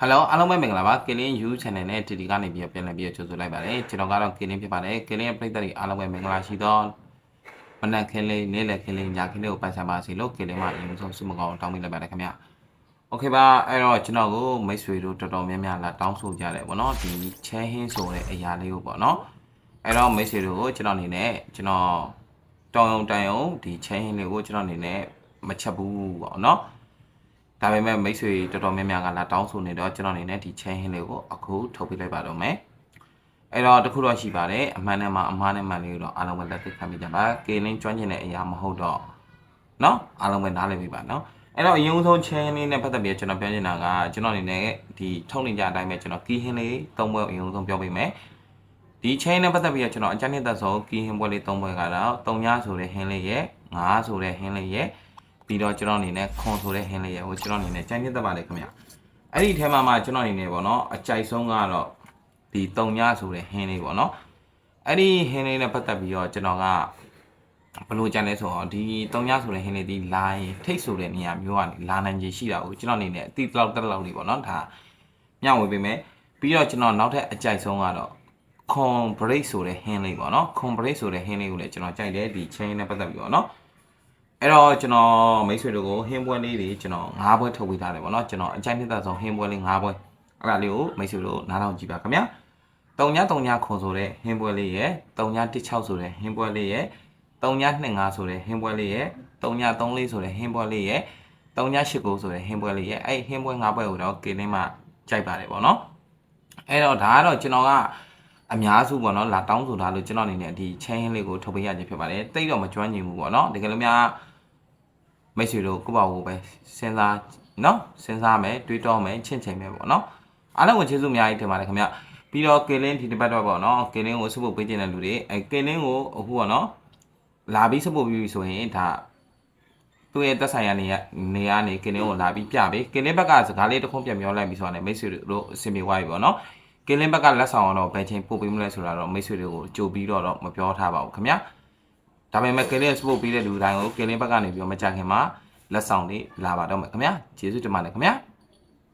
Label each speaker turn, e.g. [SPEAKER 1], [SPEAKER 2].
[SPEAKER 1] ဟယ်လိုအားလုံးပဲမင်္ဂလာပါကလင်း you channel နဲ့ဒီဒီကနေပြီးပြန်လည်ပြီးကြိုဆိုလိုက်ပါတယ်ကျွန်တော်ကတော့ကလင်းဖြစ်ပါတယ်ကလင်းရဲ့ပရိသတ်တွေအားလုံးပဲမင်္ဂလာရှိသောမနက်ခင်းလေးနေ့လယ်ခင်းလေးညခင်းလေးကိုပိုင်ဆိုင်ပါစေလို့ကလင်းမှာအရင်ဆုံးဆုမကောင်းတောင်းပေးလိုက်ပါတယ်ခင်ဗျာ Okay ပါအဲ့တော့ကျွန်တော်ကိုမိတ်ဆွေတို့တော်တော်များများလာတောင်းဆိုကြတယ်ဗောနော်ဒီချဲဟင်းဆိုတဲ့အရာလေးကိုဗောနော်အဲ့တော့မိတ်ဆွေတို့ကိုကျွန်တော်အနေနဲ့ကျွန်တော်တောင်းယုံတိုင်ယုံဒီချဲဟင်းလေးကိုကျွန်တော်အနေနဲ့မချက်ဘူးဗောနော် ဒါပေမဲ့မိတ်ဆွေတော်တော်များများကလာတောင်းဆိုနေတော့ကျွန်တော်အနေနဲ့ဒီ chain ဟင်းလေးကိုအခုထုတ်ပေးလိုက်ပါတော့မယ်အဲ့တော့တခုတော့ရှိပါတယ်အမှန်နဲ့မှအမှားနဲ့မှန်လေးကိုတော့အားလုံးပဲလက်သိခံမိကြပါကေလင်းကျွမ်းကျင်တဲ့အရာမဟုတ်တော့เนาะအားလုံးပဲနားလည်ပြီပါเนาะအဲ့တော့အရင်ဆုံး chain လေးနဲ့ပတ်သက်ပြီးကျွန်တော်ပြောချင်တာကကျွန်တော်အနေနဲ့ဒီထုတ်နေကြအတိုင်းပဲကျွန်တော် key ဟင်းလေးသုံးပွဲအရင်ဆုံးပြောပေးမယ်ဒီ chain နဲ့ပတ်သက်ပြီးတော့ကျွန်တော်အကြမ်းနဲ့သက်ဆုံး key ဟင်းပွဲလေးသုံးပွဲကတော့3ညဆိုတဲ့ဟင်းလေးရဲ့5ဆိုတဲ့ဟင်းလေးရဲ့ ပြီးတော့ကျွန်တော်အနေနဲ့ခွန်ဆိုတဲ့ဟင်းလေးရကိုကျွန်တော်အနေနဲ့ကြိုက်နှစ်သက်ပါလေခင်ဗျအဲ့ဒီထဲမှာမှကျွန်တော်အနေနဲ့ပေါ့နော်အကြိုက်ဆုံးကတော့ဒီတုံညဆိုတဲ့ဟင်းလေးပေါ့နော်အဲ့ဒီဟင်းလေးနဲ့ပတ်သက်ပြီးတော့ကျွန်တော်ကဘလို့ကြံလဲဆိုတော့ဒီတုံညဆိုတဲ့ဟင်းလေးဒီလာရင်ထိတ်ဆိုတဲ့နေရာမျိုးကနေလာနိုင်ခြေရှိတာကိုကျွန်တော်အနေနဲ့အတိတ်လောက်တက်လောက်လေးပေါ့နော်ဒါမျှဝေပေးမယ်ပြီးတော့ကျွန်တော်နောက်ထပ်အကြိုက်ဆုံးကတော့ခွန် break ဆိုတဲ့ဟင်းလေးပေါ့နော်ခွန် break ဆိုတဲ့ဟင်းလေးကိုလည်းကျွန်တော်ကြိုက်တယ်ဒီ chain နဲ့ပတ်သက်ပြီးပေါ့နော် အဲ့တော့ကျွန်တော်မိတ်ဆွေတို့ကိုဟင်းပွဲလေးတွေကျွန်တော်၅ပွဲထုတ်ပေးထားတယ်ဗောနော်ကျွန်တော်အကြိုက်နှစ်သက်ဆုံးဟင်းပွဲလေး၅ပွဲအဲ့ဒါလေးကိုမိတ်ဆွေတို့နားထောင်ကြည့်ပါခင်ဗျာတုံညတုံညခွန်ဆိုတဲ့ဟင်းပွဲလေးရယ်တုံည16ဆိုတဲ့ဟင်းပွဲလေးရယ်တုံည25ဆိုတဲ့ဟင်းပွဲလေးရယ်တုံည34ဆိုတဲ့ဟင်းပွဲလေးရယ်တုံည89ဆိုတဲ့ဟင်းပွဲလေးရယ်အဲ့ဟင်းပွဲ၅ပွဲကိုတော့ကေလင်းမှကြိုက်ပါတယ်ဗောနော်အဲ့တော့ဒါကတော့ကျွန်တော်က အများစုပေါ့နော်လာတောင်းဆိုထားလို့ကျွန်တော်အနေနဲ့ဒီ chain လေးကိုထုတ်ပေးရခြင်းဖြစ်ပါတယ်တိတ်တော့မကျွမ်းကျင်ဘူးပေါ့နော်တကယ်လို့များမိတ်ဆွေတို့ကိုပါကိုပဲစဉ်းစားနော်စဉ်းစားမယ်တွေးတောမယ်ချင့်ချိန်မယ်ပေါ့နော်အားလုံးကိုကျေးဇူးအများကြီးတင်ပါတယ်ခင်ဗျပြီးတော့ကေလင်းဒီတစ်ပတ်တော့ပေါ့နော်ကေလင်းကိုစုဖို့ပေးခြင်းတဲ့လူတွေအဲကေလင်းကိုအခုပေါ့နော်လာပြီးစုဖို့ပြီးဆိုရင်ဒါသူ့ရဲ့တက်ဆိုင်ရာနေရနေရနေကင်းလင်းကိုလာပြီးပြပေးကင်းလင်းဘက်ကစကားလေးတစ်ခုပြန်ပြောလိုက်ပြီးဆိုတော့လည်းမိတ်ဆွေတို့အဆင်ပြေသွားပြီပေါ့နော် ကင်လင်းဘက်ကလက်ဆောင်တော့ဘယ်ချိန်ပို့ပေးမလဲဆိုတာတော့မိတ်ဆွေတွေကိုကြိုပြီးတော့တော့မပြောထားပါဘူးခင်ဗျာဒါပေမဲ့ကလေးစပို့ပြီးတဲ့လူတိုင်းကိုကလေးဘက်ကနေပြီးတော့မကြခင်မှာလက်ဆောင်လေးလာပါတော့မယ်ခင်ဗျာကျေးဇူးတင်ပါတယ်ခင်ဗျာ